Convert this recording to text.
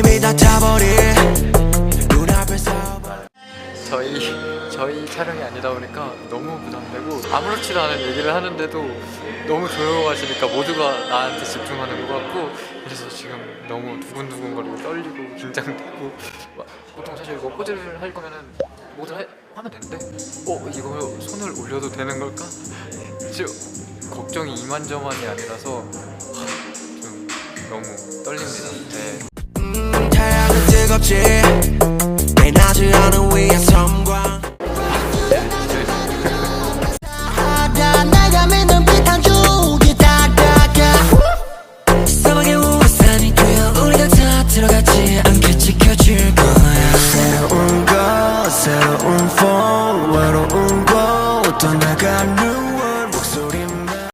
이미 다 타버린 눈앞에서 저희 저희 촬영이 아니다 보니까 너무 부담되고 아무렇지도 않은 얘기를 하는데도 너무 조용하시니까 모두가 나한테 집중하는 것 같고 그래서 지금 너무 두근두근거리고 떨리고 긴장되고 보통 사실 이거 포즈를 할 거면은 모두 해, 하면 되는데 어 이거 손을 올려도 되는 걸까? 네. 지금 걱정이 이만저만이 아니라서 좀 너무 떨립니다. 네. 태양은 뜨겁지. 내 낮을 하늘 위에 섬광. 들어가지 않게 지켜줄 거야. 새로운 것 새로운 폼 외로운 곳 떠나간 눈